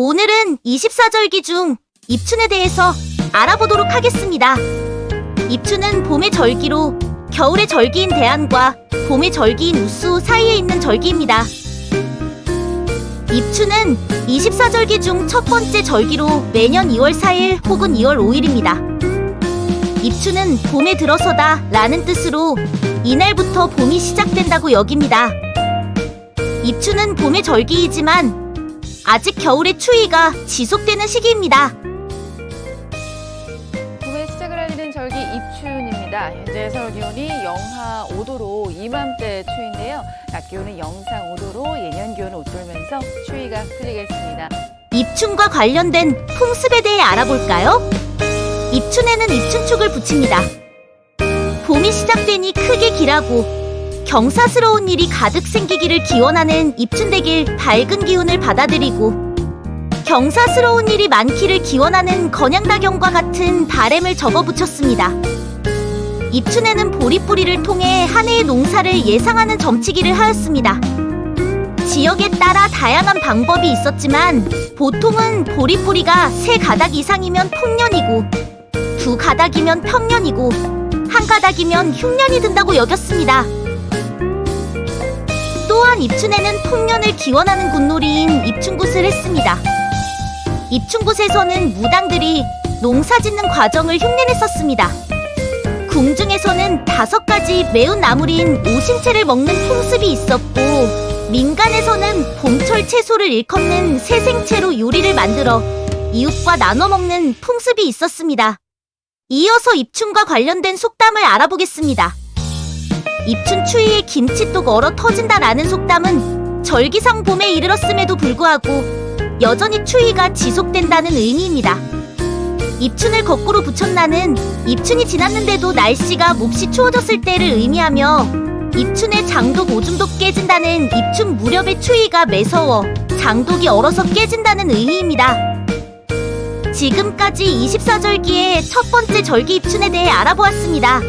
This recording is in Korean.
오늘은 24절기 중 입춘에 대해서 알아보도록 하겠습니다. 입춘은 봄의 절기로 겨울의 절기인 대안과 봄의 절기인 우수 사이에 있는 절기입니다. 입춘은 24절기 중 첫 번째 절기로 매년 2월 4일 혹은 2월 5일입니다. 입춘은 봄에 들어서다 라는 뜻으로 이날부터 봄이 시작된다고 여깁니다. 입춘은 봄의 절기이지만 아직 겨울의 추위가 지속되는 시기입니다. 봄의 시작을 알리는 절기 입춘입니다. 현재 서울 기온이 영하 5도로 이맘때 추위인데요. 낮 기온은 영상 5도로 예년 기온을 웃돌면서 추위가 풀리겠습니다. 입춘과 관련된 풍습에 대해 알아볼까요? 입춘에는 입춘축을 붙입니다. 봄이 시작되니 크게 길하고 경사스러운 일이 가득 생기기를 기원하는 입춘대길 밝은 기운을 받아들이고 경사스러운 일이 많기를 기원하는 건양다경과 같은 바램을 적어 붙였습니다. 입춘에는 보리뿌리를 통해 한 해의 농사를 예상하는 점치기를 하였습니다. 지역에 따라 다양한 방법이 있었지만 보통은 보리뿌리가 세 가닥 이상이면 풍년이고 두 가닥이면 평년이고 한 가닥이면 흉년이 든다고 여겼습니다. 또한 입춘에는 풍년을 기원하는 굿놀이인 입춘굿을 했습니다. 입춘굿에서는 무당들이 농사 짓는 과정을 흉내냈었습니다. 궁중에서는 다섯 가지 매운 나물인 오신채를 먹는 풍습이 있었고 민간에서는 봄철 채소를 일컫는 새생채로 요리를 만들어 이웃과 나눠 먹는 풍습이 있었습니다. 이어서 입춘과 관련된 속담을 알아보겠습니다. 입춘 추위에 김치뚝 얼어 터진다라는 속담은 절기상 봄에 이르렀음에도 불구하고 여전히 추위가 지속된다는 의미입니다. 입춘을 거꾸로 붙였 나는 입춘이 지났는데도 날씨가 몹시 추워졌을 때를 의미하며 입춘에 장독 오줌도 깨진다는 입춘 무렵의 추위가 매서워 장독이 얼어서 깨진다는 의미입니다. 지금까지 24절기의 첫 번째 절기 입춘에 대해 알아보았습니다.